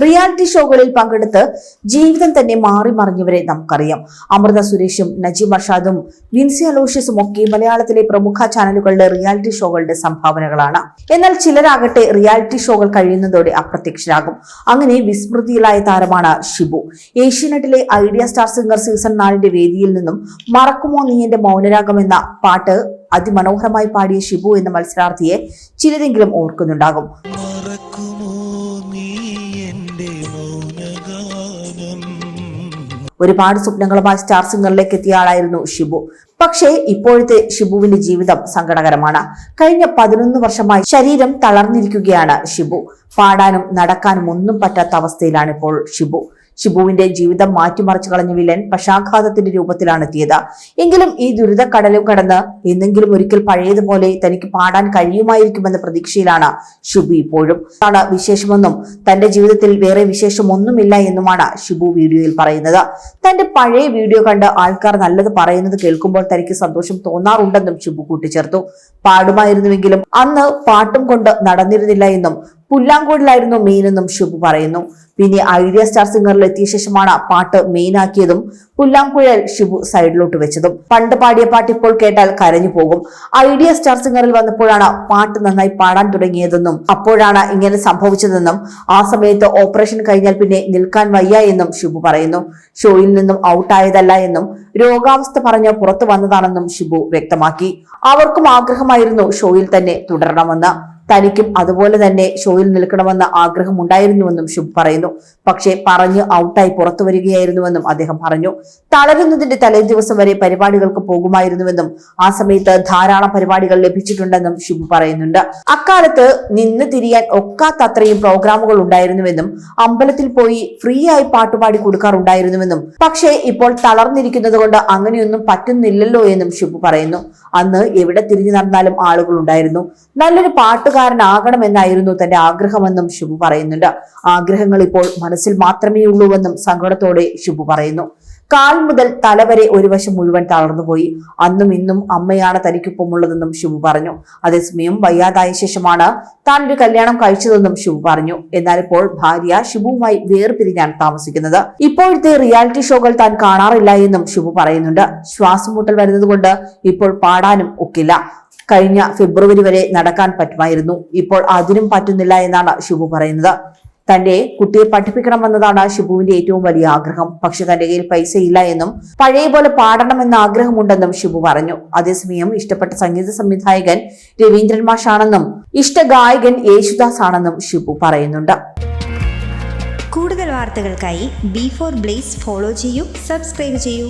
Reality ഷോകളിൽ പങ്കെടുത്ത് ജീവിതം തന്നെ മാറി മറിഞ്ഞവരെ നമുക്കറിയാം. അമൃത സുരേഷും നജീബ് അഷാദും വിൻസി അലോഷ്യസും ഒക്കെ മലയാളത്തിലെ പ്രമുഖ ചാനലുകളുടെ റിയാലിറ്റി ഷോകളുടെ സംഭാവനകളാണ്. എന്നാൽ ചിലരാകട്ടെ റിയാലിറ്റി ഷോകൾ കഴിയുന്നതോടെ അപ്രത്യക്ഷരാകും. അങ്ങനെ വിസ്മൃതിയിലായ താരമാണ് ഷിബു. ഏഷ്യനെറ്റിലെ ഐഡിയ സ്റ്റാർ സിംഗർ സീസൺ നാലിന്റെ വേദിയിൽ നിന്നും മറക്കുമോ നീ എന്റെ മൗനരാഗം എന്ന പാട്ട് അതിമനോഹരമായി പാടിയ ഷിബു എന്ന മത്സരാർത്ഥിയെ ചിലരെങ്കിലും ഓർക്കുന്നുണ്ടാകും. ഒരുപാട് സ്വപ്നങ്ങളുമായി സ്റ്റാർ സിംഗറിലേക്ക് എത്തിയ ആളായിരുന്നു ഷിബു. പക്ഷേ ഇപ്പോഴത്തെ ഷിബുവിന്റെ ജീവിതം സങ്കടകരമാണ്. കഴിഞ്ഞ പതിനൊന്ന് വർഷമായി ശരീരം തളർന്നിരിക്കുകയാണ് ഷിബു. പാടാനും നടക്കാനും ഒന്നും പറ്റാത്ത അവസ്ഥയിലാണ് ഇപ്പോൾ ഷിബു. ഷിബുവിന്റെ ജീവിതം മാറ്റിമറിച്ചു കളഞ്ഞ വില്ലൻ പശാഘാതത്തിന്റെ രൂപത്തിലാണ് എത്തിയത് എങ്കിലും ഈ ദുരിത കടലും കടന്ന് എന്നെങ്കിലും ഒരിക്കൽ പഴയതുപോലെ തനിക്ക് പാടാൻ കഴിയുമായിരിക്കുമെന്ന പ്രതീക്ഷയിലാണ് ഷിബു ഇപ്പോഴും. ആണ് വിശേഷമെന്നും തന്റെ ജീവിതത്തിൽ വേറെ വിശേഷമൊന്നുമില്ല എന്നുമാണ് ഷിബു വീഡിയോയിൽ പറയുന്നത്. തന്റെ പഴയ വീഡിയോ കണ്ട് ആൾക്കാർ നല്ലത് പറയുന്നത് കേൾക്കുമ്പോൾ തനിക്ക് സന്തോഷം തോന്നാറുണ്ടെന്നും ഷിബു കൂട്ടിച്ചേർത്തു. പാടുമായിരുന്നുവെങ്കിലും അന്ന് പാട്ടും കൊണ്ട് നടന്നിരുന്നില്ല എന്നും പുല്ലാങ്കോടിലായിരുന്നു മെയിനെന്നും ശുഭ പറയുന്നു. പിന്നെ ഐഡിയ സ്റ്റാർ സിംഗറിൽ എത്തിയ ശേഷമാണ് പാട്ട് മെയിനാക്കിയതും പുല്ലാങ്കുഴൽ ഷിബു സൈഡിലോട്ട് വെച്ചതും. പണ്ട് പാടിയ പാട്ട് ഇപ്പോൾ കേട്ടാൽ കരഞ്ഞു പോകും. ഐഡിയ സ്റ്റാർ സിംഗറിൽ വന്നപ്പോഴാണ് പാട്ട് നന്നായി പാടാൻ തുടങ്ങിയതെന്നും അപ്പോഴാണ് ഇങ്ങനെ സംഭവിച്ചതെന്നും ആ സമയത്ത് ഓപ്പറേഷൻ കഴിഞ്ഞാൽ പിന്നെ നിൽക്കാൻ വയ്യ എന്നും ഷിബു പറയുന്നു. ഷോയിൽ നിന്നും ഔട്ടായതല്ല എന്നും രോഗാവസ്ഥ പറഞ്ഞ് പുറത്തു വന്നതാണെന്നും ഷിബു വ്യക്തമാക്കി. അവർക്കും ആഗ്രഹമായിരുന്നു ഷോയിൽ തന്നെ തുടരണമെന്ന്. തനിക്കും അതുപോലെ തന്നെ ഷോയിൽ നിൽക്കണമെന്ന ആഗ്രഹം ഉണ്ടായിരുന്നുവെന്നും ശുഭ് പറയുന്നു. പക്ഷേ പറഞ്ഞ് ഔട്ടായി പുറത്തു വരികയായിരുന്നുവെന്നും അദ്ദേഹം പറഞ്ഞു. തളരുന്നതിന്റെ തലേ ദിവസം വരെ പരിപാടികൾക്ക് പോകുമായിരുന്നുവെന്നും ആ സമയത്ത് ധാരാളം പരിപാടികൾ ലഭിച്ചിട്ടുണ്ടെന്നും ശുഭ് പറയുന്നുണ്ട്. അക്കാലത്ത് നിന്ന് തിരിയാൻ ഒക്കാത്തത്രയും പ്രോഗ്രാമുകൾ ഉണ്ടായിരുന്നുവെന്നും അമ്പലത്തിൽ പോയി ഫ്രീ ആയി പാട്ടുപാടി കൊടുക്കാറുണ്ടായിരുന്നുവെന്നും പക്ഷേ ഇപ്പോൾ തളർന്നിരിക്കുന്നത് കൊണ്ട് അങ്ങനെയൊന്നും പറ്റുന്നില്ലല്ലോ എന്നും ശുഭ് പറയുന്നു. അന്ന് എവിടെ തിരിഞ്ഞു നടന്നാലും ആളുകൾ ഉണ്ടായിരുന്നു. നല്ലൊരു പാട്ടുകാരനാകണമെന്നായിരുന്നു തന്റെ ആഗ്രഹമെന്നും ശുഭു പറയുന്നുണ്ട്. ആഗ്രഹങ്ങൾ ഇപ്പോൾ മനസ്സിൽ മാത്രമേ ഉള്ളൂവെന്നും സങ്കടത്തോടെ ശുഭു പറയുന്നു. കാൽ മുതൽ തല വരെ ഒരു വശം മുഴുവൻ തളർന്നുപോയി. അന്നും ഇന്നും അമ്മയാണ് തനിക്കൊപ്പമുള്ളതെന്നും ശുഭു പറഞ്ഞു. അതേസമയം വയ്യാതായ ശേഷമാണ് താൻ ഒരു കല്യാണം കഴിച്ചതെന്നും ശുഭു പറഞ്ഞു. എന്നാൽ ഇപ്പോൾ ഭാര്യ ശുഭുവുമായി വേർപിരിഞ്ഞാണ് താമസിക്കുന്നത്. ഇപ്പോഴത്തെ റിയാലിറ്റി ഷോകൾ താൻ കാണാറില്ല എന്നും ശുഭു പറയുന്നുണ്ട്. ശ്വാസം മുട്ടൽ വരുന്നത് ഇപ്പോൾ പാടാനും ഒക്കില്ല. കഴിഞ്ഞ ഫെബ്രുവരി വരെ നടക്കാൻ പറ്റുമായിരുന്നു. ഇപ്പോൾ അതിനും പറ്റുന്നില്ല എന്നാണ് ഷിബു പറയുന്നത്. തന്റെ കുട്ടിയെ പഠിപ്പിക്കണമെന്നതാണ് ഷിബുവിന്റെ ഏറ്റവും വലിയ ആഗ്രഹം. പക്ഷെ തന്റെ കയ്യിൽ പൈസ ഇല്ല എന്നും പഴയ പോലെ പാടണമെന്ന ആഗ്രഹമുണ്ടെന്നും ഷിബു പറഞ്ഞു. അതേസമയം ഇഷ്ടപ്പെട്ട സംഗീത സംവിധായകൻ രവീന്ദ്രൻ മാഷാണെന്നും ഇഷ്ട ഗായകൻ യേശുദാസ് ആണെന്നും ഷിബു പറയുന്നുണ്ട്. കൂടുതൽ വാർത്തകൾക്കായി ബി ഫോർ ബ്ലേസ് ഫോളോ ചെയ്യൂ സബ്സ്ക്രൈബ് ചെയ്യൂ.